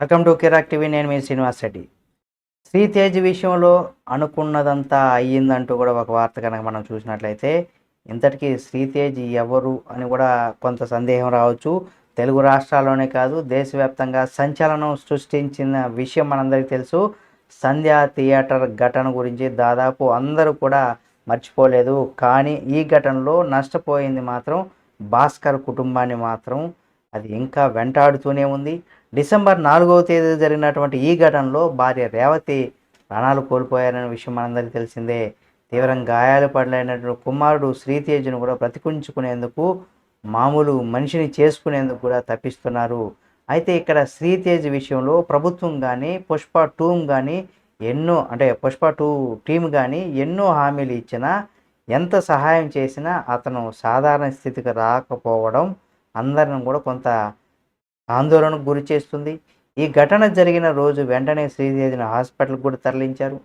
Welcome to Kirik TV నేను మీ శ్రీనివాస్ రెడ్డి. శ్రీతేజ్ విషయంలో అనుకున్నదంతా అయ్యిందంటూ కూడా ఒక వార్త కనుక మనం చూసినట్లయితే ఇంతటికీ శ్రీతేజ్ ఎవరు అని కూడా కొంత సందేహం రావచ్చు. తెలుగు రాష్ట్రాల్లోనే కాదు దేశవ్యాప్తంగా సంచలనం సృష్టించిన విషయం మనందరికీ తెలుసు. సంధ్యా థియేటర్ ఘటన గురించి దాదాపు అందరూ కూడా మర్చిపోలేదు. కానీ ఈ ఘటనలో నష్టపోయింది మాత్రం భాస్కర్ కుటుంబాన్ని మాత్రం అది ఇంకా వెంటాడుతూనే ఉంది. డిసెంబర్ నాలుగవ తేదీ జరిగినటువంటి ఈ ఘటనలో భార్య రేవతి ప్రాణాలు కోల్పోయారనే విషయం మనందరికీ తెలిసిందే. తీవ్రంగా గాయాలు పడలేనటువంటి కుమారుడు శ్రీతేజ్ను కూడా బ్రతికుంచుకునేందుకు మామూలు మనిషిని చేసుకునేందుకు కూడా తప్పిస్తున్నారు. అయితే ఇక్కడ శ్రీతేజ్ విషయంలో ప్రభుత్వం కానీ పుష్ప టూమ్ కానీ ఎన్నో అంటే పుష్ప టూ టీం కానీ ఎన్నో హామీలు ఇచ్చినా ఎంత సహాయం చేసినా అతను సాధారణ స్థితికి రాకపోవడం అందరిని కూడా కొంత ఆందోళనకు గురి చేస్తుంది. ఈ ఘటన జరిగిన రోజు వెంటనే శ్రీదేవిని హాస్పిటల్కి కూడా తరలించారు.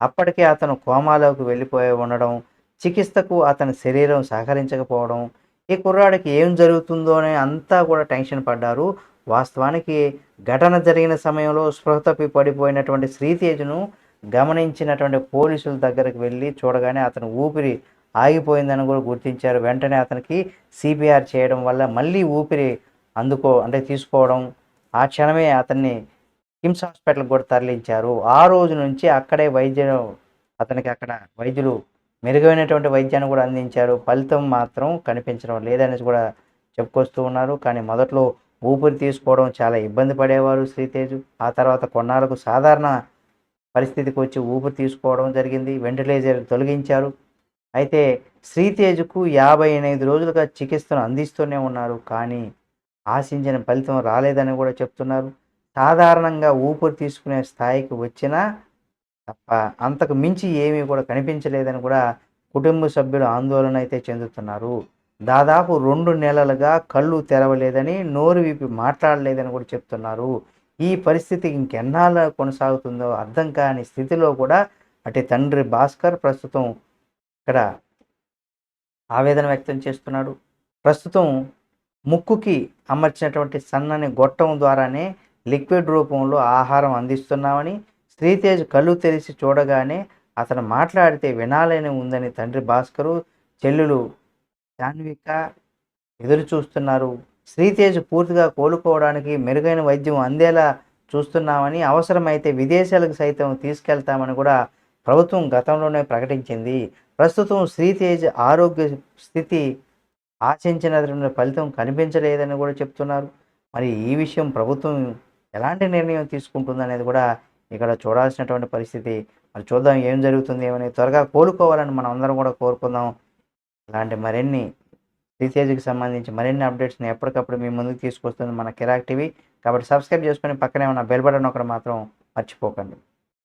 అప్పటికే అతను కోమాలోకి వెళ్ళిపోయి ఉండడం చికిత్సకు అతని శరీరం సహకరించకపోవడం ఈ కుర్రాడికి ఏం జరుగుతుందో అని అంతా కూడా టెన్షన్ పడ్డారు. వాస్తవానికి ఘటన జరిగిన సమయంలో స్పృహ తప్పి పడిపోయినటువంటి శ్రీతేజును గమనించినటువంటి పోలీసుల దగ్గరకు వెళ్ళి చూడగానే అతను ఊపిరి ఆగిపోయిందని కూడా గుర్తించారు. వెంటనే అతనికి సిపిఆర్ చేయడం వల్ల మళ్ళీ ఊపిరి అందుకో అంటే తీసుకోవడం ఆ క్షణమే అతన్ని కిమ్స్ హాస్పిటల్కి కూడా తరలించారు. ఆ రోజు నుంచి అక్కడే వైద్యం అతనికి అక్కడ వైద్యులు మెరుగైనటువంటి వైద్యాన్ని కూడా అందించారు. ఫలితం మాత్రం కనిపించడం లేదనేసి కూడా చెప్పుకొస్తూ ఉన్నారు. కానీ మొదట్లో ఊపిరి తీసుకోవడం చాలా ఇబ్బంది పడేవారు శ్రీతేజు. ఆ తర్వాత కొన్నాళ్ళకు సాధారణ పరిస్థితికి వచ్చి ఊపిరి తీసుకోవడం జరిగింది. వెంటిలేటర్ తొలగించారు. అయితే శ్రీతేజుకు యాభై ఎనిమిది రోజులుగా చికిత్సను అందిస్తూనే ఉన్నారు. కానీ ఆశించిన ఫలితం రాలేదని కూడా చెప్తున్నారు. సాధారణంగా ఊపిరి తీసుకునే స్థాయికి వచ్చినా తప్ప అంతకు మించి ఏమీ కూడా కనిపించలేదని కూడా కుటుంబ సభ్యులు ఆందోళన అయితే చెందుతున్నారు. దాదాపు రెండు నెలలుగా కళ్ళు తెరవలేదని నోరు విప్పి మాట్లాడలేదని కూడా చెప్తున్నారు. ఈ పరిస్థితి ఇంకెన్నాళ్ళ కొనసాగుతుందో అర్థం కాని స్థితిలో కూడా అటు తండ్రి భాస్కర్ ప్రస్తుతం ఇక్కడ ఆవేదన వ్యక్తం చేస్తున్నాడు. ప్రస్తుతం ముక్కుకి అమర్చినటువంటి సన్నని గొట్టం ద్వారానే లిక్విడ్ రూపంలో ఆహారం అందిస్తున్నామని శ్రీతేజ్ కళ్ళు తెరిచి చూడగానే అతను మాట్లాడితే వినాలని ఉందని తండ్రి భాస్కరు చెల్లులు జాన్విక ఎదురు చూస్తున్నారు. శ్రీతేజ్ పూర్తిగా కోలుకోవడానికి మెరుగైన వైద్యం అందేలా చూస్తున్నామని అవసరమైతే విదేశాలకు సైతం తీసుకెళ్తామని కూడా ప్రభుత్వం గతంలోనే ప్రకటించింది. ప్రస్తుతం శ్రీతేజ్ ఆరోగ్య స్థితి ఆశించిన ఫలితం కనిపించలేదని కూడా చెప్తున్నారు. మరి ఈ విషయం ప్రభుత్వం ఎలాంటి నిర్ణయం తీసుకుంటుంది అనేది కూడా ఇక్కడ చూడాల్సినటువంటి పరిస్థితి. మరి చూద్దాం ఏం జరుగుతుంది ఏమని త్వరగా కోలుకోవాలని మనం అందరం కూడా కోరుకుందాం. ఇలాంటి మరిన్ని శ్రీతేజ్కి సంబంధించి మరిన్ని అప్డేట్స్ని ఎప్పటికప్పుడు మీ ముందుకు తీసుకొస్తుంది మన కిరాక్ టీవీ. కాబట్టి సబ్స్క్రైబ్ చేసుకొని పక్కనే ఉన్న బెల్ బటన్ ఒకటి మాత్రం మర్చిపోకండి.